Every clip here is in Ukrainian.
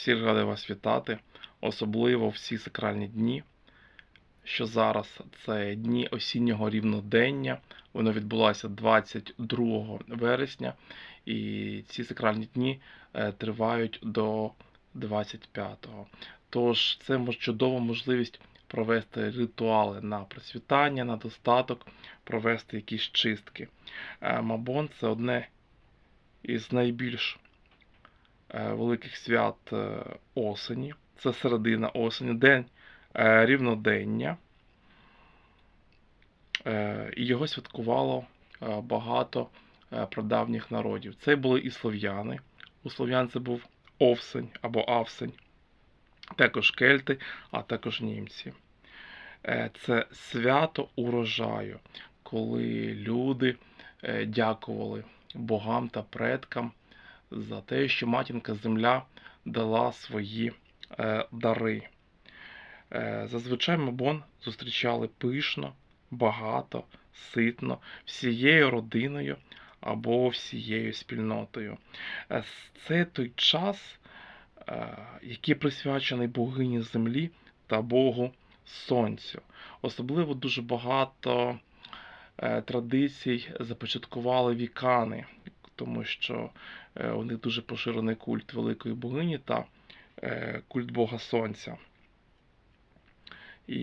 Всіх радий вас вітати, особливо всі сакральні дні, що зараз це дні осіннього рівнодення. Воно відбулося 22 вересня, і ці сакральні дні е, тривають до 25-го. Тож це чудова можливість провести ритуали на процвітання, на достаток, провести якісь чистки. Е, Мабон це одне із найбільш великих свят е, осені. Це середина осені, день е, рівнодення. Е, І його святкувало е, багато е, прадавніх народів. Це були і слов'яни. У слов'ян це був овсень або авсень, також кельти, а також німці. Е, Це свято урожаю, коли люди е, дякували богам та предкам за те, що матінка земля дала свої е, дари. Е, зазвичай Мабон зустрічали пишно, багато, ситно, всією родиною або всією спільнотою. Е, це той час, е, який присвячений богині землі та Богу Сонцю. Особливо дуже багато е, традицій започаткували вікани, тому що е, у них дуже поширений культ великої богині та е, культ Бога Сонця. І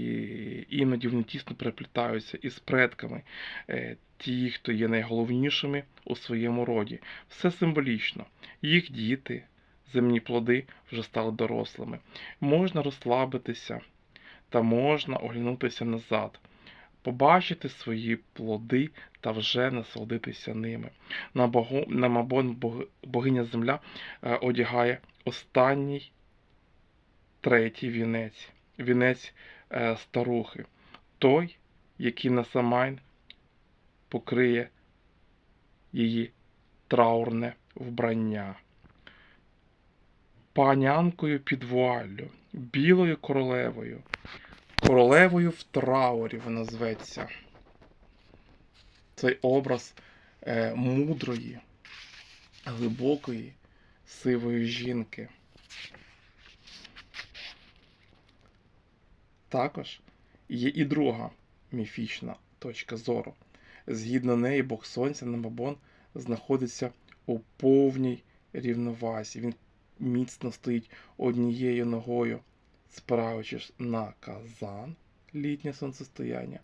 іноді вони тісно переплітаються із предками, е, ті, хто є найголовнішими у своєму роді. Все символічно. Їх діти, земні плоди вже стали дорослими. Можна розслабитися та можна оглянутися назад, побачити свої плоди та вже насолодитися ними. На, богу, на Мабон богиня земля е, одягає останній третій вінець, вінець е, старухи, той, який на Самайн покриє її траурне вбрання. Панянкою під вуаллю, білою королевою, королевою в траурі вона зветься. Цей образ е, мудрої, глибокої, сивої жінки. Також є і друга міфічна точка зору. Згідно неї, Бог Сонця Намабон знаходиться у повній рівновазі. Він міцно стоїть однією ногою, спираючись на казан літнє сонцестояння,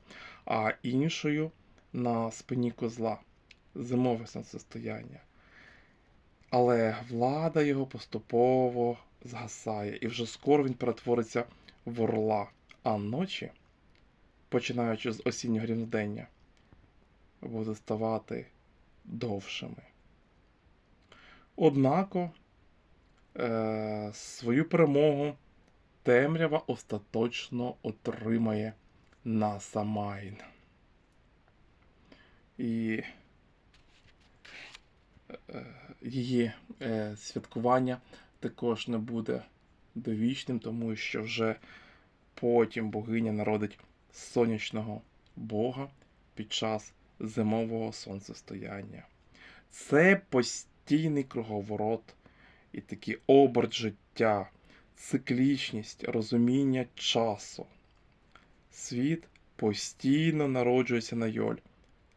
а іншою на спині козла зимове сонцестояння. Але влада його поступово згасає, і вже скоро він перетвориться в орла, а ночі, починаючи з осіннього рівнодення, буде ставати довшими. Однако е, свою перемогу темрява остаточно отримає на Самайн. І е, її е, святкування також не буде довічним, тому що вже потім богиня народить сонячного Бога під час зимового сонцестояння. Це постійний круговорот і такий оберт життя, циклічність, розуміння часу. Світ постійно народжується на йоль,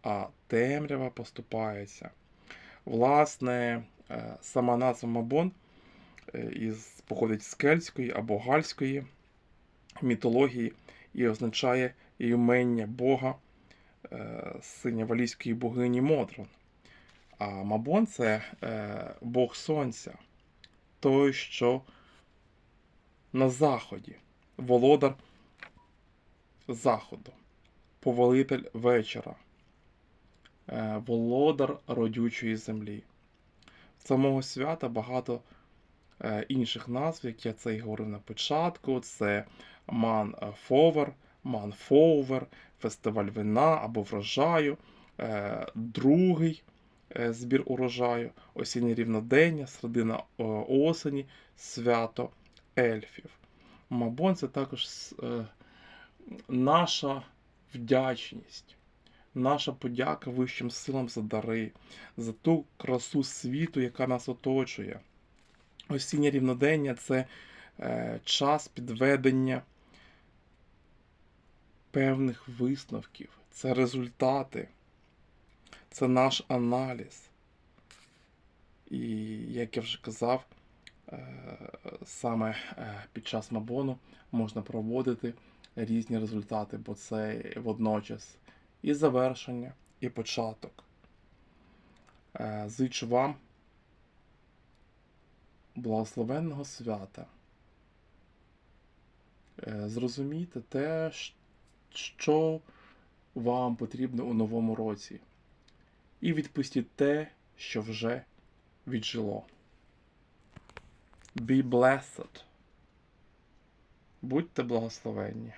а темрява поступається. Власне, е, сама назва Мабон е, із, походить з кельтської або гальської мітології і означає імення Бога е, синьовалійської богині Модрон. А Мабон це Бог Сонця, той, що на заході, володар заходу, повелитель вечора, е, володар родючої землі. Самого свята багато е, інших назв, як я це і говорив на початку. Це Ман Фовер, Ман Фоувер, фестиваль вина або врожаю, е, другий збір урожаю, осіннє рівнодення, середина осені, свято ельфів. Мабон це також е, наша вдячність, наша подяка вищим силам за дари, за ту красу світу, яка нас оточує. Осіннє рівнодення це е, час підведення певних висновків, це результати, це наш аналіз. І, як я вже казав, саме е, під час Мабону можна проводити різні результати, бо це водночас і завершення, і початок. Е, Зичу вам благословенного свята. Е, Зрозумійте те, що вам потрібно у новому році. І відпустіть те, що вже віджило. Be blessed. Будьте благословенні.